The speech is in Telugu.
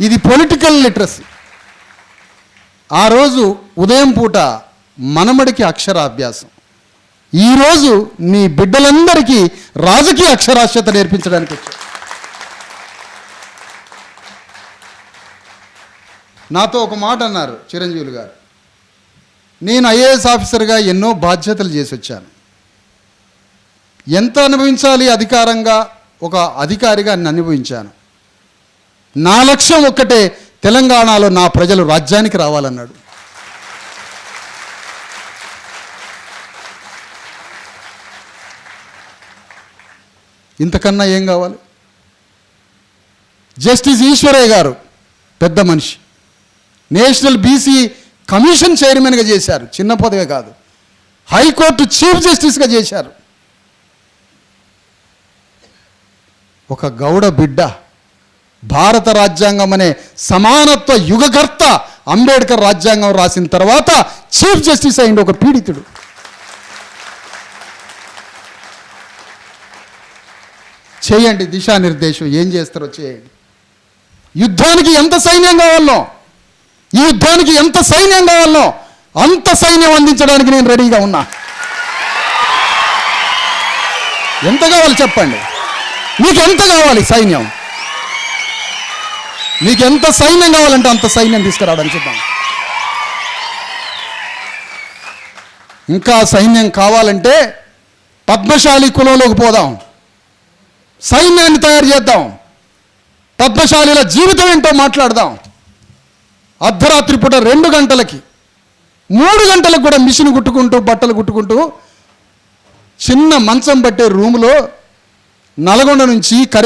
ఇది పొలిటికల్ లిటరసీ ఆ రోజు ఉదయం పూట మనమడికి అక్షరాభ్యాసం. ఈరోజు నీ బిడ్డలందరికీ రాజకీయ అక్షరాస్యత నేర్పించడానికి వచ్చా. నాతో ఒక మాట అన్నారు చిరంజీవులు గారు. నేను ఐఏఎస్ ఆఫీసర్గా ఎన్నో బాధ్యతలు చేసి వచ్చాను. ఎంత అనుభవించాలి అధికారంగా ఒక అధికారిగా అనుభవించాను. నా లక్ష్యం ఒక్కటే తెలంగాణలో నా ప్రజలు రాజ్యానికి రావాలన్నాడు. ఇంతకన్నా ఏం కావాలి? జస్టిస్ ఈశ్వరయ్య గారు పెద్ద మనిషి. నేషనల్ బీసీ కమిషన్ చైర్మన్గా చేశారు. చిన్న పదవే కాదు. హైకోర్టు చీఫ్ జస్టిస్గా చేశారు. ఒక గౌడ బిడ్డ భారత రాజ్యాంగం అనే సమానత్వ యుగకర్త అంబేద్కర్ రాజ్యాంగం రాసిన తర్వాత చీఫ్ జస్టిస్ అయింది ఒక పీడితుడు. చేయండి దిశానిర్దేశం ఏం చేస్తారో చేయండి. యుద్ధానికి ఎంత సైన్యం కావాలో ఈ యుద్ధానికి ఎంత సైన్యం కావాలో అంత సైన్యం అందించడానికి నేను రెడీగా ఉన్నా. ఎంత కావాలి చెప్పండి? మీకు ఎంత కావాలి సైన్యం? మీకు ఎంత సైన్యం కావాలంటే అంత సైన్యం తీసుకురావడానికి చూద్దాం. ఇంకా సైన్యం కావాలంటే పద్మశాలి కులంలోకి పోదాం. సైన్యాన్ని తయారు చేద్దాం. పద్మశాలిల జీవితం ఏంటో మాట్లాడదాం. అర్ధరాత్రి పూట రెండు గంటలకి మూడు గంటలకు కూడా మిషన్ కుట్టుకుంటూ బట్టలు కుట్టుకుంటూ చిన్న మంచం పట్టే రూములో నల్గొండ నుంచి కరీ